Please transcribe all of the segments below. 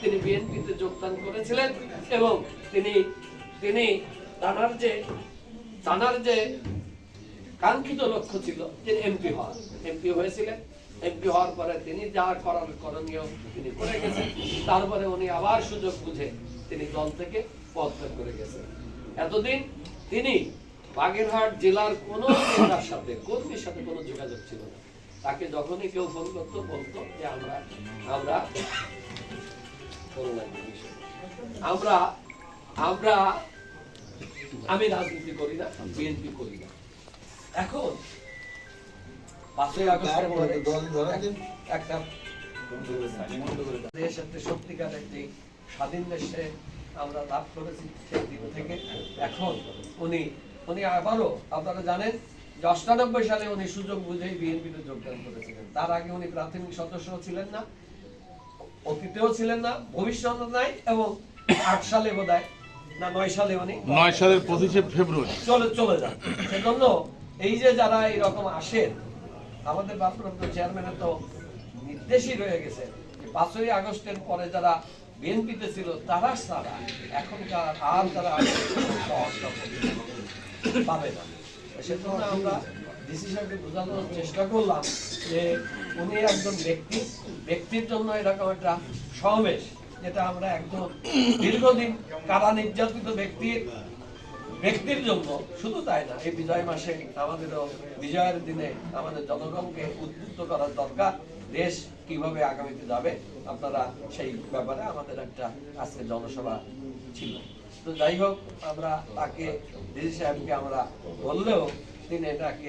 তিনি বিএনপিতে যোগদান করেছিলেন এবং তিনি তিনি তানার যে তানার যে কাঙ্ক্ষিত লক্ষ্য ছিল যে এমপি হওয়া এমপি হয়েছিলেন। এমপি হওয়ার পরে তিনি যা করার করণীয় তিনি করে গেছেন। তারপরে উনি আবার সুযোগ বুঝে তিনি দল থেকে পদত্যাগ করে গেছেন। এতদিন তিনি বাগেরহাট জেলার কোন নেতার সাথে, কর্মীর সাথে কোনো যোগাযোগ ছিল না। তাকে যখনই কেউ ফোন করতো বলতো যে আমরা আমরা আমরা আমরা আমি রাজনীতি করি না বিএনপি করি না। এখন পাঁচই আগস্টের পরে একটা দেশ একটা সত্যিকার একটি স্বাধীন দেশে আমরা লাভ করেছি সেই দিন থেকে। এখন উনি উনি আবারও আপনারা জানেন অষ্টানব্বই সালে উনি সুযোগ বুঝেই বিএনপিতে যোগদান করেছিলেন। তার আগে উনি প্রাথমিক সদস্য ছিলেন না অতীতেও ছিলেন না ভবিষ্যৎ নাই এবং আট সালে বোধ না নয় সালে উনি নয় সালের পঁচিশে ফেব্রুয়ারি। চলে চলে যান। সেজন্য এই যে যারা এরকম আসেন আমাদের ভারপ্রাপ্ত চেয়ারম্যানের তো নির্দেশই রয়ে গেছে যে পাঁচই আগস্টের পরে যারা বিএনপিতে ছিল তারা ছাড়া এখনকার আর তারা পাবে না। সেজন্য আমরা ডিসি বোঝানোর চেষ্টা করলাম যে উনি একজন ব্যক্তি, ব্যক্তির জন্য এরকম একটা সমাবেশ, যেটা আমরা একজন দীর্ঘদিন কারা নির্যাতিত ব্যক্তির ব্যক্তির জন্য, শুধু তাই না, এই বিজয় মাসে আমাদেরও বিজয়ের দিনে আমাদের জনগণকে উদ্বুদ্ধ করার দরকার, দেশ কীভাবে আগামীতে যাবে, আপনারা সেই ব্যাপারে আমাদের একটা আজকে জনসভা ছিল। তো যাই হোক, আমরা তাকে ডিজি সাহেবকে আমরা বললেও তিনি এটাকে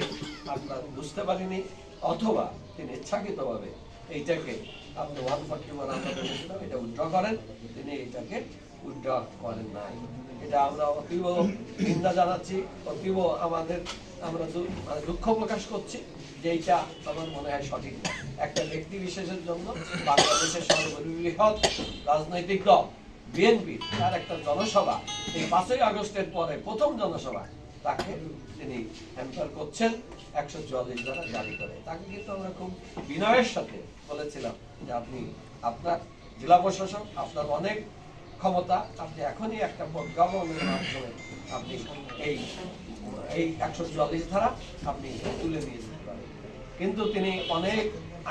আপনার বুঝতে পারিনি, অথবা তিনি ইচ্ছাকৃতভাবে এইটাকে আপনি ওয়ান ফর্টি ওয়ান এটা উইথড্র করেন, তিনি এটাকে উইথড্র করেন নাই। এটা আমরা অতীব নিন্দা জানাচ্ছি অতীব আমাদের আমরা মানে দুঃখ প্রকাশ করছি যে এইটা আমার মনে হয় সঠিক একটা ব্যক্তি বিশেষের জন্য বাংলাদেশের সর্ববৃহৎ রাজনৈতিক দল বিএনপি তার একটা জনসভা। এই পাঁচই আগস্টের পরে প্রথম জনসভা। তাকে তিনি হ্যাম্পার করছেন, একশো চুয়াল্লিশ দ্বারা জারি করে। তাকে কিন্তু আমরা খুব বিনয়ের সাথে বলেছিলাম যে আপনি আপনার জেলা প্রশাসক, আপনার অনেক ক্ষমতা, আপনি এখনই একটা প্রজ্ঞাপনের মাধ্যমে আপনি এই এই একশো চুয়াল্লিশ ধারা আপনি তুলে দিয়ে দিতে পারেন। কিন্তু তিনি অনেক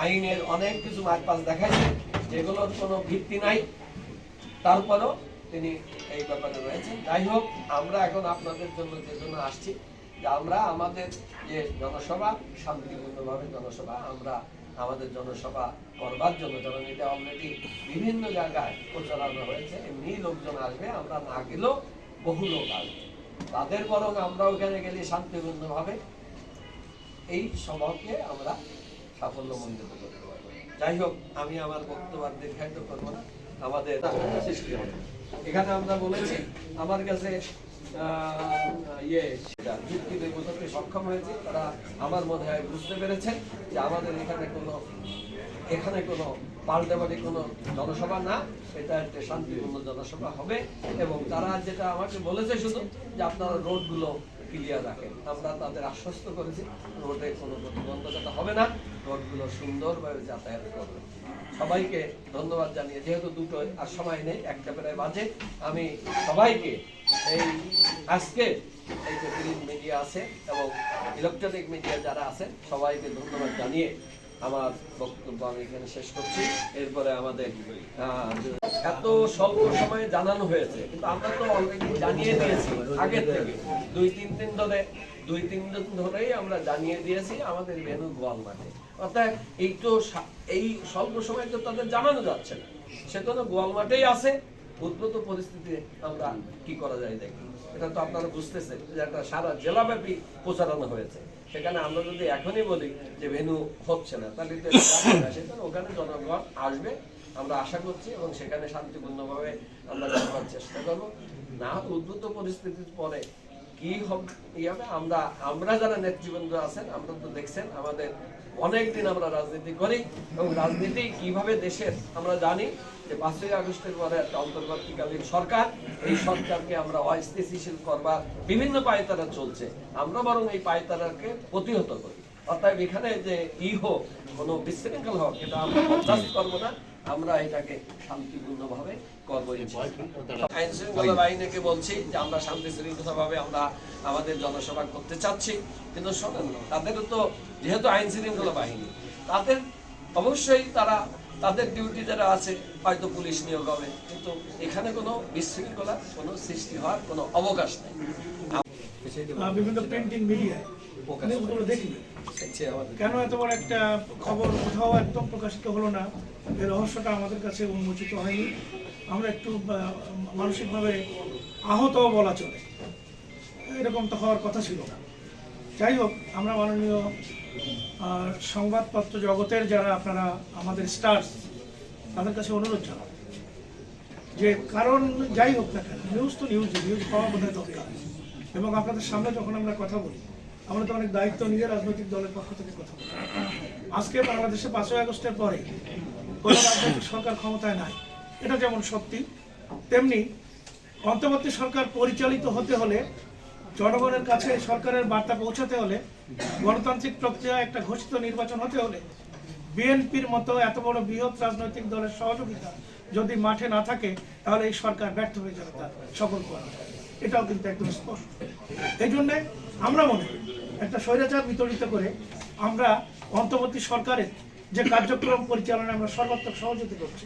আইনের অনেক কিছু মারপাস দেখাইছেন, যেগুলোর কোনো ভিত্তি নাই। তারপরেও তিনি এই ব্যাপারে রয়েছেন। যাই হোক, আমরা এখন আপনাদের জন্য যে জন্য আসছি, যে আমরা আমাদের যে জনসভা, শান্তিপূর্ণভাবে জনসভা, আমরা আমাদের জনসভা করবার জন্য, কারণ এটা অলরেডি বিভিন্ন জায়গায় প্রচারানো হয়েছে। এমনি লোকজন আসবে, আমরা না গেলেও বহু লোক আসবে। তাদের বরং আমরা ওখানে গেলে শান্তিপূর্ণভাবে এই সভাকে আমরা সাফল্য মণ্ডিত করতে পারব যাই হোক, আমি আমার বক্তব্য দীর্ঘায়িত করব না। আমাদের সৃষ্টি হবে এখানে আমরা বলেছি, আমার কাছে ইয়ে সক্ষম হয়েছে, তারা আমার মনে হয় বুঝতে পেরেছেন যে আমাদের এখানে কোনো এখানে কোনো পাল্টাপাল্টি কোনো জনসভা না, এটা একটা শান্তিপূর্ণ জনসভা হবে, এবং তারা যেটা আমাকে বলেছে শুধু, যে আপনারা রোডগুলো ক্লিয়ার রাখেন। আমরা তাদের আশ্বস্ত করেছি, রোডে কোনো প্রতিবন্ধকতা হবে না। রোডগুলো সুন্দরভাবে যাতায়াত করবে। সবাইকে ধন্যবাদ জানিয়ে, যেহেতু দুটো আর সময় নেই, একটা প্রায় বাজে, আমি সবাইকে এই আজকে এই যে প্রিন্ট মিডিয়া আছে এবং ইলেকট্রনিক মিডিয়া যারা আছেন, সবাইকে ধন্যবাদ জানিয়ে আমার বক্তব্য আমি এখানে শেষ করছি। এরপরে আমাদের এত স্বল্প সময়ে জানানো হয়েছে, কিন্তু আমরা তো অলরেডি জানিয়ে দিয়েছি আগের থেকে। দুই, তিন দিন ধরে, দুই, তিন দিন ধরেই আমরা জানিয়ে দিয়েছি আমাদের ভেনু গোয়াল মাঠে। অর্থাৎ এই তো এই স্বল্প সময় তো তাদের জানানো যাচ্ছে না। সে তো গোয়াল মাঠেই আছে। উদ্ভূত পরিস্থিতি আমরা কি করা যায় দেখি। এটা তো আপনারা বুঝতেছেন যে একটা সারা জেলাব্যাপী প্রচারণা হয়েছে। সেখানে আমরা যদি এখনই বলি যে ভেনু হচ্ছে না, তাহলে তো ওখানে জনগণ আসবে, আমরা আশা করছি এবং সেখানে শান্তিপূর্ণভাবে আমরা যাওয়ার চেষ্টা করব। না উদ্ভূত পরিস্থিতির পরে কি হবে আমরা আমরা যারা নেতৃবৃন্দ আছেন, আমরা তো দেখছেন, আমাদের অনেকদিন আমরা রাজনীতি করি এবং রাজনীতি কীভাবে দেশের, আমরা জানি যে পাঁচই আগস্টের পরে একটা অন্তর্বর্তীকালীন সরকার এই সরকারকে আমরা অস্থিতিশীল করবার বিভিন্ন পায়তারা চলছে। আমরা বরং এই পায়তারাকে প্রতিহত করি। এখানে যে কোনো বিশৃঙ্খল হোক এটা আমরা না। আমরা এটাকে শান্তিপূর্ণভাবে করব আইন শৃঙ্খলা বাহিনীকে বলছি যে আমরা শান্তি শৃঙ্খলা ভাবে আমরা আমাদের জনসভা করতে চাচ্ছি। কিন্তু শোনেন না, তাদেরও তো যেহেতু আইন শৃঙ্খলা বাহিনী তাদের অবশ্যই তারা তাদের ডিউটি যারা আছে হয়তো পুলিশ নিয়োগ হবে। কিন্তু এখানে কোনো বিশৃঙ্খলা কোনো সৃষ্টি হওয়ার কোনো অবকাশ নেই। বিভিন্ন প্রিন্টিং কেন এত বড় একটা খবর কোথাও একদম প্রকাশিত হলো না? এই রহস্যটা আমাদের কাছে উন্মোচিত হয়নি। আমরা একটু মানসিকভাবে আহত বলা চলে। এরকম তো হওয়ার কথা ছিল না। যাই হোক আমরা মাননীয় আহ, সংবাদপত্র জগতের যারা আপনারা আমাদের স্টার্স তাদের কাছে অনুরোধ জানাব যে কারণ যাই হোক না কেন নিউজ তো নিউজ নিউজ পাওয়া বোধহয় দরকার। এবং আপনাদের সামনে যখন আমরা কথা বলি আমরা তো অনেক দায়িত্ব নিয়ে রাজনৈতিক দলের পক্ষ থেকে কথা বলি। আজকে বাংলাদেশে পাঁচই আগস্টের পরে কোনো রাজনৈতিক সরকার ক্ষমতায় নাই। এটা যেমন সত্যি তেমনি অন্তর্বর্তী সরকার পরিচালিত হতে হলে জনগণের কাছে সরকারের বার্তা পৌঁছাতে হলে গণতান্ত্রিক প্রক্রিয়া একটা ঘোষিত নির্বাচন হতে হলে বিএনপির মতো এত বড় বৃহৎ রাজনৈতিক দলের সহযোগিতা যদি মাঠে না থাকে, তাহলে এই সরকার ব্যর্থ হয়ে যাবে তার সকল কর্ম এটাও কিন্তু একদম স্পষ্ট। এই জন্য আমরা মনে করি, একটা স্বৈরাচার বিতরিত করে আমরা অন্তর্বর্তী সরকারের যে কার্যক্রম পরিচালনায় আমরা সর্বাত্মক সহযোগিতা করছি,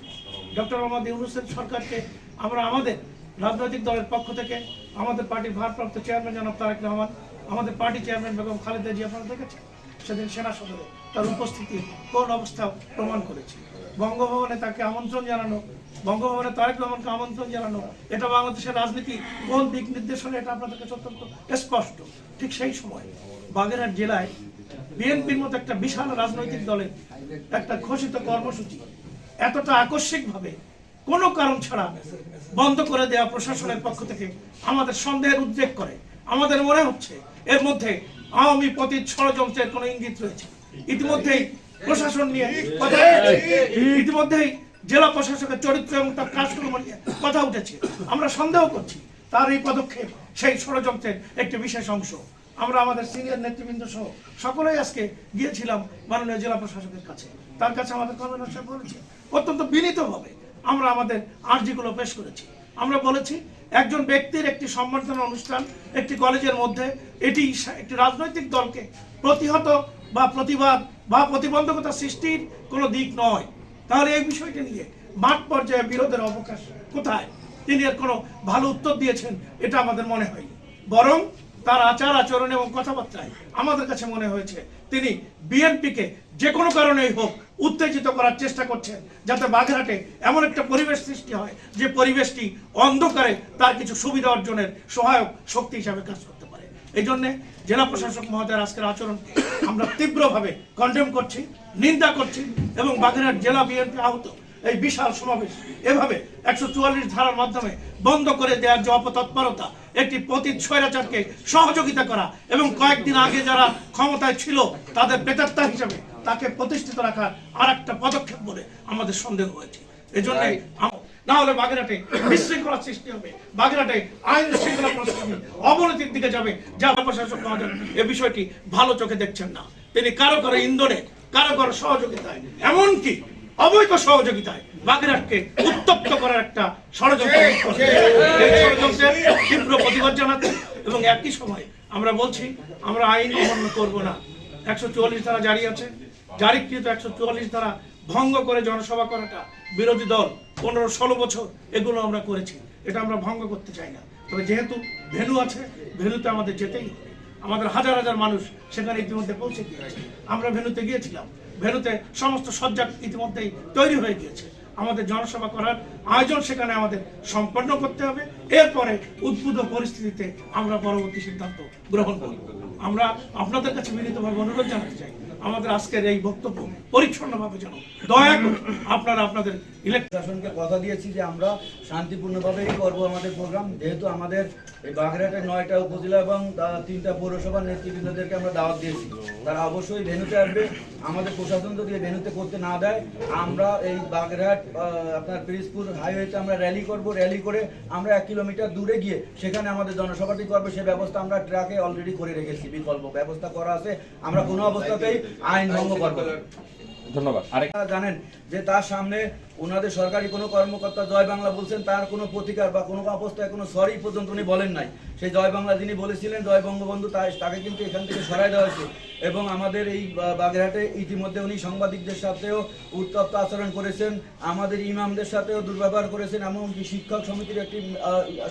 ডক্টর মোহাম্মদ ইউনুসের সরকারকে আমরা আমাদের রাজনৈতিক দলের পক্ষ থেকে, আমাদের পার্টির ভারপ্রাপ্ত চেয়ারম্যান জনাব তারেক রহমান আমাদের পার্টি চেয়ারম্যান বেগম খালেদা জিয়া আপনারা দেখেছেন সেদিন সেনা সদরে তার উপস্থিতি কোন অবস্থা প্রমাণ করেছে। বঙ্গভবনে তাকে আমন্ত্রণ জানানো, বঙ্গভবনে তারেক রহমানকে আমন্ত্রণ জানানো, এটা বাংলাদেশের রাজনীতি কোন দিক নির্দেশনা, এটা আপনাদের কাছে অত্যন্ত স্পষ্ট। ঠিক সেই সময় বাগেরহাট জেলায় বিএনপির মতো একটা বিশাল রাজনৈতিক দলের একটা ঘোষিত কর্মসূচি এতটা আকস্মিকভাবে কোনো কারণ ছাড়া বন্ধ করে দেওয়া প্রশাসনের পক্ষ থেকে আমাদের সন্দেহের উদ্বেগ করে। আমাদের মনে হচ্ছে এর মধ্যে আওয়ামী পতিত ষড়যন্ত্রের কোনো ইঙ্গিত রয়েছে। ইতিমধ্যেই প্রশাসন নিয়ে ইতিমধ্যেই জেলা প্রশাসকের চরিত্র এবং তার কাজকর্ম নিয়ে কথা উঠেছে। আমরা সন্দেহ করছি তার এই পদক্ষেপ সেই ষড়যন্ত্রের একটি বিশেষ অংশ। আমরা আমাদের সিনিয়র নেতৃবৃন্দ সহ সকলেই আজকে গিয়েছিলাম মাননীয় জেলা প্রশাসকের কাছে। তার কাছে আমাদের সাহেব বলেছে অত্যন্ত বিনীতভাবে আমরা আমাদের আর্জিগুলো পেশ করেছি। আমরা বলেছি একজন ব্যক্তির একটি সম্বর্ধনা অনুষ্ঠান, একটি কলেজের মধ্যে, এটি একটি রাজনৈতিক দলকে প্রতিহত বা প্রতিবাদ বা প্রতিবন্ধকতা সৃষ্টির কোনো দিক নয়। তাহলে এই বিষয়টি নিয়ে মাঠ পর্যায়ে বিরোধের অবকাশ কোথায়? তিনি এর কোনো ভালো উত্তর দিয়েছেন, এটা আমাদের মনে হয়নি। বরং তার আচার আচরণ এবং কথাবার্তায় আমাদের কাছে মনে হয়েছে তিনি বিএনপিকে যে কোনো কারণেই হোক উত্তেজিত করার চেষ্টা করছেন, যাতে বাগেরহাটে এমন একটা পরিবেশ সৃষ্টি হয় যে পরিবেশটি অন্ধকারে তার কিছু সুবিধা অর্জনের সহায়ক শক্তি হিসাবে কাজ করতে পারে। এই জন্যে জেলা প্রশাসক মহোদয়ের আজকের আচরণকে আমরা তীব্রভাবে কন্ডেম করছি, নিন্দা করছি এবং বাগেরহাট জেলা বিএনপি আহত। এই বিশাল সমাবেশ এভাবে একশো চুয়াল্লিশ ধারার মাধ্যমে বন্ধ করে দেওয়ার যে অপতৎপরতা একটি পতিত স্বৈরাচারকে সহযোগিতা করা এবং কয়েকদিন আগে যারা ক্ষমতায় ছিল তাদের প্রেতাত্মা হিসেবে তাকে প্রতিষ্ঠিত রাখার আর একটা পদক্ষেপ বলে আমাদের সন্দেহ হয়েছে। এই জন্য না হলে বাগেরহাটে বিশৃঙ্খলা সৃষ্টি হবে। বাগেরহাটে আইন শৃঙ্খলা পরিস্থিতি অবনতির দিকে যাবে যা প্রশাসক মহাজন এ বিষয়টি ভালো চোখে দেখছেন না। তিনি কারও কারও ইন্ধনে কারও কারও সহযোগিতায় এমনকি অবৈধ সহযোগিতায় বাগেরহাটকে উত্তপ্ত করার একটা ষড়যন্ত্র এই ষড়যন্ত্রের তীব্র প্রতিবাদ জানাচ্ছি এবং একই সময় আমরা বলছি আমরা আইন অমান্য করব না। একশো চুয়াল্লিশ ধারা জারি আছে। জারিকৃত একশো চুয়াল্লিশ ধারা ভঙ্গ করে জনসভা করাটা বিরোধী দল পনেরো ষোলো বছর এগুলো আমরা করেছি। এটা আমরা ভঙ্গ করতে চাই না। তবে যেহেতু ভেনু আছে ভেনুতে আমাদের যেতেই হবে। আমাদের হাজার হাজার মানুষ সেখানে ইতিমধ্যে পৌঁছে গিয়েছে। আমরা ভেনুতে গিয়েছিলাম। ভেনুতে সমস্ত সজ্জা ইতিমধ্যেই তৈরি হয়ে গিয়েছে। আমাদের জনসভা করার আয়োজন সেখানে আমাদের সম্পন্ন করতে হবে। এরপরে উদ্ভুত পরিস্থিতিতে আমরা পরবর্তী সিদ্ধান্ত গ্রহণ করব। আমরা আপনাদের কাছে বিনীতভাবে অনুরোধ জানাতে চাই। আমাদের আজকের এই বক্তব্য পরিচ্ছন্নভাবে যেন দয়া করে আপনারা আপনাদের ইলেকট্রিক প্রশাসনকে কথা দিয়েছি যে আমরা শান্তিপূর্ণভাবেই করব আমাদের প্রোগ্রাম। যেহেতু আমাদের এই বাগেরহাটের নয়টা উপজেলা এবং তিনটা পৌরসভার নেতৃবৃন্দদেরকে আমরা দাওয়াত দিয়েছি। তারা অবশ্যই ভেনুতে আসবে। আমাদের প্রশাসন যদি ভেনুতে করতে না দেয়, আমরা এই বাগেরহাট আপনার পিরিজপুর হাইওয়েতে আমরা র্যালি করব। র্যালি করে আমরা এক কিলোমিটার দূরে গিয়ে সেখানে আমাদের জনসভাটি করবে। সে ব্যবস্থা আমরা ট্রাকে অলরেডি করে রেখেছি। বিকল্প ব্যবস্থা করা আছে। আমরা কোনো অবস্থাতেই আইন ভঙ্গ করব। ধন্যবাদ আরেক আপনারা জানেন যে তার সামনে ওনাদের সরকারি কোনো কর্মকর্তা জয় বাংলা বলছেন, তার কোনো প্রতিকার বা কোনো অবস্থায় কোনো সরি পর্যন্ত উনি বলেন নাই। সেই জয় বাংলা যিনি বলেছিলেন, জয় বঙ্গবন্ধু, তাই তাকে কিন্তু এখান থেকে সরাই দেওয়া হয়েছে। এবং আমাদের এই বাগেরহাটে ইতিমধ্যে উনি সাংবাদিকদের সাথেও উত্তপ্ত আচরণ করেছেন, আমাদের ইমামদের সাথেও দুর্ব্যবহার করেছেন, এমনকি শিক্ষক সমিতির একটি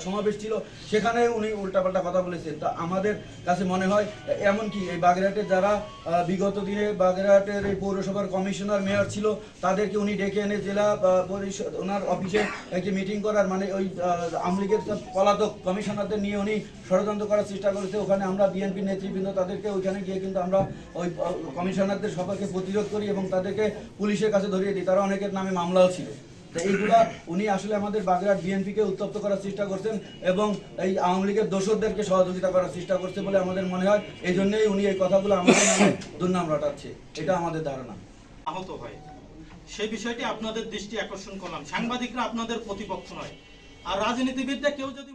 সমাবেশ ছিল সেখানে উনি উল্টাপাল্টা কথা বলেছেন। তা আমাদের কাছে মনে হয়, এমনকি এই বাগেরহাটে যারা বিগত দিনে বাগেরহাটের এই পৌরসভার কমিশনার, মেয়র ছিল তাদেরকে উনি ডেকে এনে জেলা পরিষদ, ওনার অফিসে একটি মিটিং করার মানে ওই আওয়ামী লীগের পলাতক কমিশনারদের নিয়ে উনি ষড়যন্ত্র করার চেষ্টা করেছে। ওখানে আমরা বিএনপি নেতৃবৃন্দ, তাদেরকে ওইখানে গিয়ে কিন্তু আমরা ওই কমিশনারদের সবাইকে প্রতিরোধ করি এবং তাদেরকে পুলিশের কাছে ধরিয়ে দিই। তারা অনেকের নামে মামলাও ছিল। তো এইগুলা উনি আসলে আমাদের বাগেরহাট বিএনপিকে উত্তপ্ত করার চেষ্টা করছেন এবং এই আওয়ামী লীগের দোষরদেরকে সহযোগিতা করার চেষ্টা করছে বলে আমাদের মনে হয়। এই জন্যই উনি এই কথাগুলো আমাদের নামে দুর্নাম রটাচ্ছে। এটা আমাদের ধারণা। আহত হয়। সেই বিষয়টি আপনাদের দৃষ্টি আকর্ষণ করলাম। সাংবাদিকরা আপনাদের প্রতিপক্ষ নয়। আর রাজনীতিবিদরা কেউ যদি